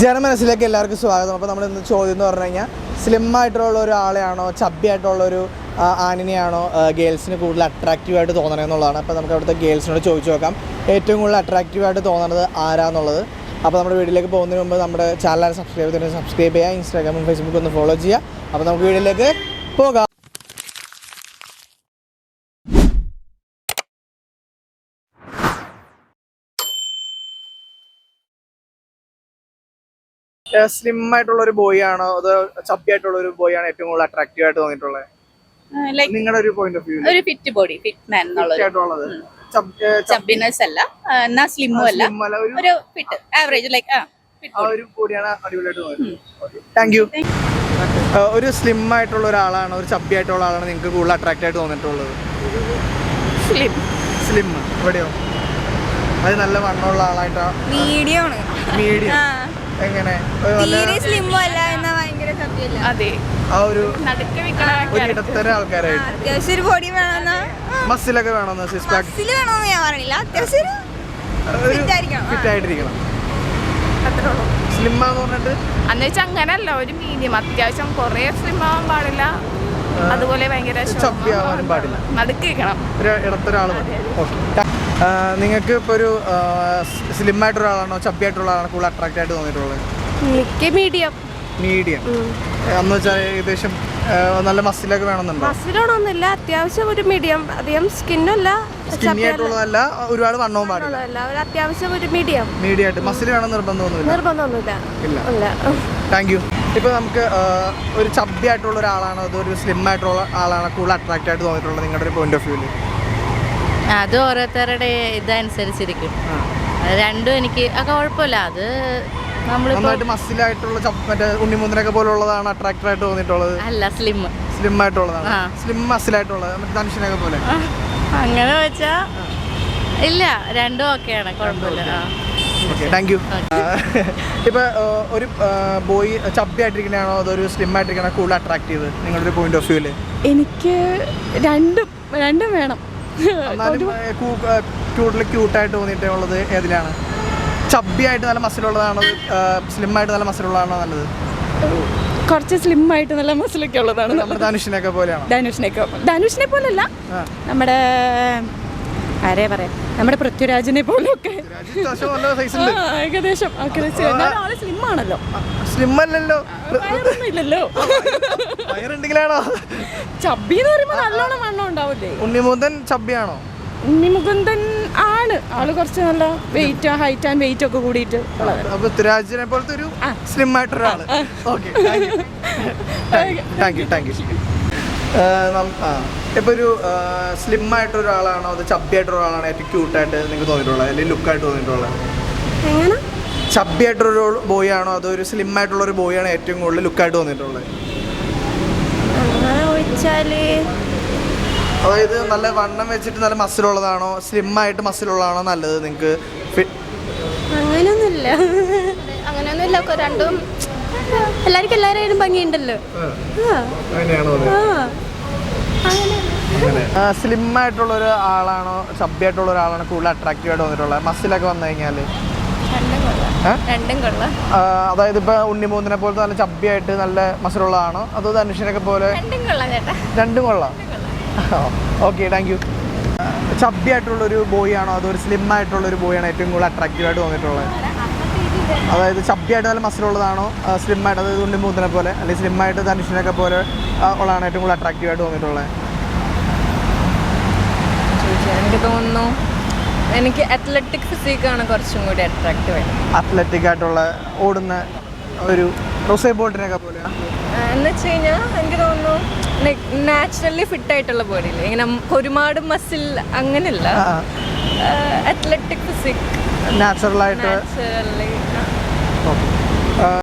ജനമനസ്സിലേക്ക് എല്ലാവർക്കും സ്വാഗതം. അപ്പോൾ നമ്മൾ ഇന്ന് ചോദ്യം എന്ന് പറഞ്ഞു കഴിഞ്ഞാൽ സ്ലിം ആയിട്ടുള്ള ഒരാളെയാണോ ചബ്ബി ആയിട്ടുള്ള ഒരു ആനിനെയാണോ ഗേൾസിന് കൂടുതൽ അട്രാക്റ്റീവ് ആയിട്ട് തോന്നണത് എന്നുള്ളതാണ്. അപ്പോൾ നമുക്ക് അവിടുത്തെ ഗേൾസിനോട് ചോദിച്ചു നോക്കാം. ഏറ്റവും കൂടുതൽ അട്രാക്റ്റീവ് ആയിട്ട് തോന്നുന്നത് ആരാന്നുള്ളത്. അപ്പോൾ നമ്മുടെ വീട്ടിലേക്ക് പോകുന്നതിന് മുമ്പ് നമ്മുടെ ചാനൽ സബ്സ്ക്രൈബ് ചെയ്യുന്നത് സബ്സ്ക്രൈബ് ചെയ്യുക. ഇൻസ്റ്റാഗ്രാമും ഫേസ്ബുക്കും ഒന്ന് ഫോളോ ചെയ്യുക. അപ്പോൾ നമുക്ക് വീഡിയോയിലേക്ക് പോകാം. സ്ലിം ആയിട്ടുള്ള ഒരു ബോയ് ആണോ അതോ ചപ്പി ആയിട്ടുള്ള ഒരു ബോയ് ആണോ ഏറ്റവും കൂടുതൽ അട്രാക്റ്റീവ് ആയിട്ട് തോന്നിയിട്ടുള്ളത്? നിങ്ങളുടെ ഒരു പോയിന്റ് ഓഫ് വ്യൂ ഒരു ഫിറ്റ് ബോഡി ഫിറ്റ് മാൻ എന്നുള്ളത്. ആയിട്ടുള്ളത്. ചബ്ബിനെസ് അല്ല. ആ, എന്നാ സ്ലിമ്മും അല്ല. ഒരു ഫിറ്റ് ആവറേജ് ലൈക്ക് ആ ഒരു ബോഡിയാണ് അടിപൊളിയായിട്ട് തോന്നുന്നത് താങ്ക് യു ഒരു സ്ലിം ആയിട്ടുള്ള ഒരാളാണ് ഒരു ചബ്ബി ആയിട്ടുള്ള ആളാണ് നിങ്ങൾക്ക് കൂടുതൽ അട്രാക്റ്റ് ആയിട്ട് തോന്നിയിട്ടുള്ളത്? സ്ലിം സ്ലിം എവിടെയോ അത് നല്ല വണ്ണമുള്ള ആളായിട്ടാണ് മീഡിയം ആണ്. മീഡിയം എങ്ങനെ? അതെ. ആ ഒരു ഒരു ഇടത്തരം ആൾക്കാരായിട്ട്. അത്യാവശ്യം ഒരു ബോഡി വേണമെന്നാ? മസിലൊക്കെ വേണമെന്ന് സിക്സ് പാക്ക്? മസിൽ വേണമെന്ന് ഞാൻ അത്യാവശ്യം. ഫിറ്റ് ആയിട്ടിരിക്കണം സ്ലിം ആന്ന് പറഞ്ഞിട്ട്? എന്ന് വെച്ചാൽ അങ്ങനല്ല. ഒരു മീഡിയം അത്യാവശ്യം കുറേ സ്ലിം ആവാൻ പാടില്ല. അതുപോലെ ഭയങ്കര പാടില്ല. ഇടത്തൊരാൾ നിങ്ങൾക്ക് ഇപ്പോൾ ഒരു സ്ലിം ആയിട്ടുള്ള ആളാണോ ചബ്ബി ആയിട്ടുള്ള ആളാണോ കൂടുതൽ അട്രാക്റ്റ് ആയിട്ട് തോന്നിയിട്ടുള്ളത്? മീഡിയം മീഡിയം എന്ന് വെച്ചാൽ ഏകദേശം നല്ല മസിലൊക്കെ വേണമെന്നുണ്ടോ? മസിലൊന്നുമില്ല അത്യാവശ്യം ഒരു മീഡിയം അധികം സ്കിന്നല്ല ഒരുപാട് വണ്ണവും പാടില്ല. അത്യാവശ്യം ഒരു മീഡിയം മീഡിയം ആയിട്ട്. മസിൽ വേണം നിർബന്ധമൊന്നുമില്ല? നിർബന്ധമൊന്നുമില്ല. ഇല്ല. താങ്ക് യു ഇപ്പോൾ നമുക്ക് ഒരു ചബ്ബി ആയിട്ടുള്ള ഒരാളാണോ അതോ ഒരു സ്ലിം ആയിട്ടുള്ള ആളാണോ കൂടുതൽ അട്രാക്റ്റ് ആയിട്ട് തോന്നിയിട്ടുള്ളത് നിങ്ങളുടെ ഒരു പോയിന്റ് ഓഫ് വ്യൂവിൽ അത് ഓരോരുത്തരുടെ ഇതനുസരിച്ചിരിക്കും. രണ്ടും എനിക്ക് ആ കുഴപ്പമില്ല. അത് നമ്മളിപ്പോ നന്നായിട്ട് മസിലായിട്ടുള്ള ചപ്പ് മറ്റേ ഉണ്ണിമുന്തിനൊക്കെ പോലുള്ളതാണ് അട്രാക്റ്റഡ് ആയിട്ട് തോന്നിയിട്ടുള്ളത്. അല്ല സ്ലിം സ്ലിം ആയിട്ടുള്ളതാണ്. ആ. സ്ലിം മസിലായിട്ടുള്ളത് മറ്റേ ധനുഷിനൊക്കെ പോലെ. അങ്ങനെ വെച്ചാ ഇല്ല രണ്ടും ഒക്കെയാണ് കുഴപ്പമില്ല. ഓക്കെ താങ്ക് യു ഇപ്പൊ ഒരു ബോയ് ചബ്ബി ആയിട്ടിരിക്കണാണോ അതോ ഒരു സ്ലിം ആയിട്ടിരിക്കണോ കൂടുതൽ അട്രാക്ട് ചെയ്ത് നിങ്ങളുടെ ഒരു പോയിന്റ് ഓഫ് വ്യൂൽ എനിക്ക് രണ്ടും രണ്ടും വേണം. കൂടുതൽ ക്യൂട്ടായിട്ട് തോന്നിയിട്ടുള്ളത് ഏതിലാണ്? ചബ്ബി ആയിട്ട് നല്ല മസിലുള്ളതാണോ സ്ലിം ആയിട്ട് നല്ല മസിലുള്ളതാണോ നല്ലത്? കുറച്ച് സ്ലിം ആയിട്ട് നല്ല മസിലൊക്കെ ഉള്ളതാണ്. നമ്മുടെ ധനുഷിനൊക്കെ പോലെയാണ്? ധനുഷിനെയൊക്കെ ധനുഷിനെ പോലല്ല. ആ. നമ്മുടെ ആരെ പറയാം? നമ്മുടെ പൃഥ്വിരാജിനെ പോലൊക്കെ. ഏകദേശം. സ്ലിം ആണല്ലോ സ്ലിം അല്ലല്ലോ ഇല്ലല്ലോ വയറുണ്ടെങ്കിലാണോ? ചബ്ബി എന്ന് പറയുമ്പോൾ നല്ലോണം വണ്ണം ഉണ്ടാവില്ലേ? ഉണ്ണിമുന്തൻ ആണ്. ആൾ കുറച്ച് നല്ല വെയിറ്റ് ഹൈറ്റ് ആൻഡ് വെയിറ്റ് ഒക്കെ കൂടിയിട്ട് പൃഥ്വിരാജിനെ പോലത്തെ ഒരു slim ആയിട്ടൊരാൾ okay thank you thank you ഇപ്പൊ ഒരു സ്ലിം ആയിട്ട് ഒരാളാണോ അത് ചബ്ബി ആയിട്ടുള്ള ഒരാളാണോ ഏറ്റവും ക്യൂട്ടായിട്ട് നിങ്ങൾക്ക് തോന്നിയിട്ടുള്ളത്? അല്ലെങ്കിൽ ലുക്കായിട്ട് തോന്നിയിട്ടുള്ളത്? ചബ്ബി ആയിട്ടൊരു ബോയ് ആണോ അതോ ഒരു സ്ലിം ആയിട്ടുള്ള ഒരു ബോയ് ആണോ ഏറ്റവും കൂടുതൽ ലുക്ക് ആയിട്ട് തോന്നിയിട്ടുള്ളത്? അതായത് നല്ല വണ്ണം വെച്ചിട്ട് നല്ല മസിൽ ഉള്ളതാണോ? സ്ലിം ആയിട്ട് മസിൽ ഉള്ളതാണോ നല്ലത് നിങ്ങൾക്ക്? അങ്ങനെയൊന്നുമില്ല. അങ്ങനെയൊന്നുമില്ല. രണ്ടും എല്ലാവർക്കും എല്ലാവരും ഭംഗിയുണ്ടല്ലോ. ആ. സ്ലിം ആയിട്ടുള്ള ഒരു ആളാണോ ചബ്ബി ആയിട്ടുള്ള ഒരാളാണോ കൂടുതൽ അട്രാക്റ്റീവ് ആയിട്ട് വന്നിട്ടുള്ളത്? മസിലൊക്കെ വന്നു കഴിഞ്ഞാൽ അതായത് ഇപ്പൊ ഉണ്ണിമൂന്നിനെ പോലത്തെ നല്ല ചബ്ബി ആയിട്ട് നല്ല മസിലുള്ളതാണോ? അതോ ധനുഷിനൊക്കെ പോലെ? രണ്ടും കൊള്ളാം ഓക്കെ താങ്ക് യു ചബ്ബി ആയിട്ടുള്ള ഒരു ബോയ് ആണോ അതോ ഒരു സ്ലിം ആയിട്ടുള്ള ഒരു ബോയ് ആണോ ഏറ്റവും കൂടുതൽ അട്രാക്റ്റീവ് ആയിട്ട് തോന്നിയിട്ടുള്ളത് അതായത് ചബ്ബി ആയിട്ട് നല്ല മസിലുള്ളതാണോ? സ്ലിം ആയിട്ട് അതായത് ഉണ്ണിമൂന്നിനെ പോലെ അല്ലെങ്കിൽ സ്ലിം ആയിട്ട് ധനുഷിനൊക്കെ പോലെ ഉള്ളതാണോ ഏറ്റവും കൂടുതൽ അട്രാക്റ്റീവ് ആയിട്ട് തോന്നിയിട്ടുള്ളത്. എനിക്ക് തോന്നുന്നു എനിക്ക് അത്ലറ്റിക് ഫിസിക്കാണ് കുറച്ചും കൂടി അട്രാക്റ്റീവ് ആയിട്ട്. അത്ലറ്റിക് ആയിട്ടുള്ള ഓടുന്ന ഒരു റോസേ ബോൾട്ടിനൊക്കെ പോലെ എന്ന് വെച്ച് കഴിഞ്ഞാൽ എനിക്ക് തോന്നുന്നു നാച്ചുറലി ഫിറ്റ് ആയിട്ടുള്ള ബോഡിയില്ലേ ഇങ്ങനെ ഒരുപാട് മസിൽ അങ്ങനെയല്ല. അത്ലറ്റിക് ഫിസിക് നാച്ചുറലായിട്ട് നാച്ചുറലി